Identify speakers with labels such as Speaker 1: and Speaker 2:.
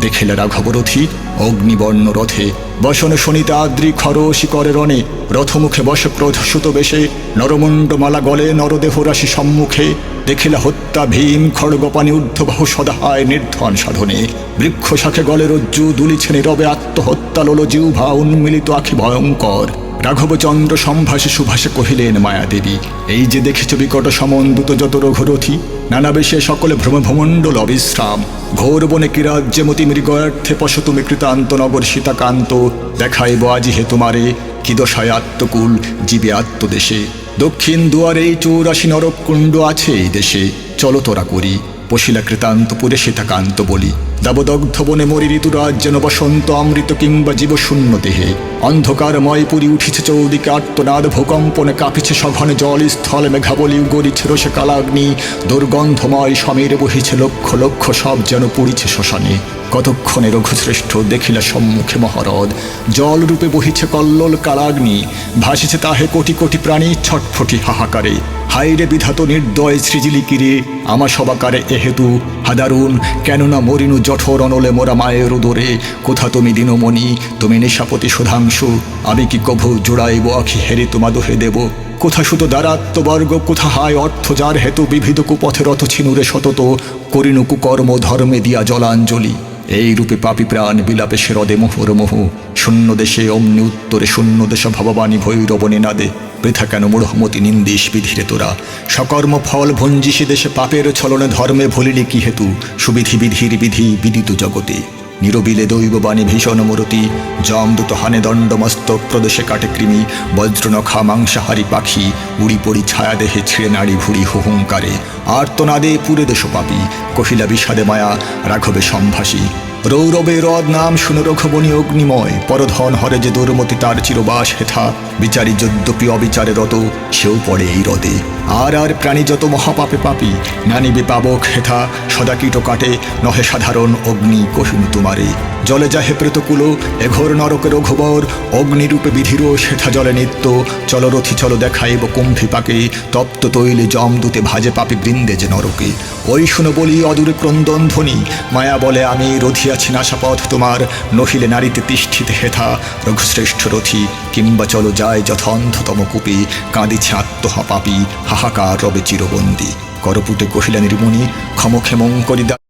Speaker 1: দেখিলে রাঘবরথী, অগ্নিবর্ণ রথে। বসন শনিতে আদ্রি খরশি করে রণে। রথমুখে বস ক্রোধ সুত বেশে। নরমুণ্ডমালা গলে নরদেহ রাশি সম্মুখে। দেখিলা হত্যা ভীম খড়গপানি ঊর্ধ্ববাহু সদাহায় নির্ধন সাধনে। বৃক্ষ শাখে গলে রজ্জু দুলিছে নীরবে আত্মহত্যা লোল জিউভা উন্মিলিত আখি ভয়ঙ্কর। রাঘবচন্দ্র সম্ভাষে সুভাষে কহিলেন, মায়াদেবী, এই যে দেখেছ বিকট সমন্দূত যত রঘুরথী নানা বেশে সকলে ভ্রমভমণ্ডল অবিশ্রাম। ঘোর বনে কিরাজ্যমতি মৃগয়ার্থে পশ তুমি কৃতান্ত নগর সীতাকান্ত। দেখাইব আজি হে তোমারে কি দশায় আত্মকুল, জীবে আত্মদেশে। দক্ষিণ দুয়ারে এই চৌরাশি নরকুণ্ড আছে এই দেশে। চলো তোরা করি, পশিলা কৃতান্তপুরে সীতাকান্ত বলি। দাবদগ্ধ বনে মরি ঋতুরাজ যেন বসন্ত অমৃত কিংবা জীবশূন্য দেহে। অন্ধকারময় পুরী উঠিছে চৌদিকে আত্মনাদ ভূকম্পনে, কাঁপিছে সঘনে জল, স্থল মেঘাবলী গড়িছে রসে কালাগ্নি, দুর্গন্ধময় সমীরে বহিছে লক্ষ লক্ষ, সব যেন পুড়িছে শ্মশানে। কতক্ষণে রঘুশ্রেষ্ঠ দেখিলা সম্মুখে মহরদ জল রূপে বহিছে কল্লোল কালাগ্নি, ভাসিছে তাহে কোটি কোটি প্রাণী ছটফটি হাহাকারে। হাইরে বিধাত নির্দয় সৃজিলিকিরে, আমা সবাকারে এহেতু, হাদারুন, কেননা মরিনু জঠর অনলে মোরা মায়ের উদরে, কোথা তুমি দিনমণি, তুমি নিশাপতি সুধাংশু আমি কি কভু জোড়াইব, আখি হেরে তোমা দোহে দেব? কোথা শুধু দারাত্মবর্গ, কোথা হায় অর্থ যার হেতু বিবিধ কুপথে রথ ছিনুরে সতত, করিনু কুকর্ম ধর্মে দিয়া জলাঞ্জলি। এই রূপে পাপি প্রাণ বিলাপে সেরদে মোহর মোহ শূন্য দেশে অমনি উত্তরে, শূন্য দেশ ভবানী ভৈরব নিনাদে। বৃথা কেন মূঢ়মতি নিন্দিস বিধিরে তোরা? সকর্ম ফল ভঞ্জিসে দেশে পাপের ছলনে ধর্মে ভুলিলি কি হেতু? সুবিধি বিধির বিধি বিদিত জগতে। নিরবিলে দৈববাণী ভীষণ মূরতি, জমদূত হানে দণ্ড মস্তক প্রদেশে কাটে কৃমি, বজ্রনখা মাংসাহারি পাখি উড়ি পড়ি ছায়া দেহে ছিঁড়ে নাড়ি ভুড়ি হুহুঙ্কারে, আর্তনাদে পুরে দেশ পাপি কহিলা বিষাদে মায়া, রাঘবে সম্ভাসী রৌরবে রদ নাম শুনে অগ্নিময়। পরধন হরে যে দুর্মতি তার চিরবাস হেথা। বিচারী যদ্যপি অবিচারে রত, সেও পড়ে এই হ্রদে আর আর প্রাণী যত মহাপাপে পাপি নানিবে পাবক হেথা, সদা কীট কাটে নহে সাধারণ অগ্নি কষুন তোমারে। জলে যাহে প্রেতকুল এঘোর নরকের ঘোবর অগ্নিরূপে বিধির সেথা জলে নিত্য চলরথি চল দেখাইব কুম্ভি পাকে, তপ্ত তৈলে জমদূতে ভাজে পাপি বৃন্দে যে নরকে। ওই শুনো বলি, অদূরে ক্রন্দন ধ্বনি, মায়া বলে আমি রথিয়াছি নাশাপথ তোমার, নহিলে নারীতে তিষ্ঠিতে হেথা, রঘুশ্রেষ্ঠ রথি, কিংবা চলো যায় যথন্ধতম কূপে, কাঁদিছে আত্মহা পাপি, হাহাকার রবে চিরবন্দি। করপুটে কহিলা নির্মণি ক্ষমক্ষেমং করি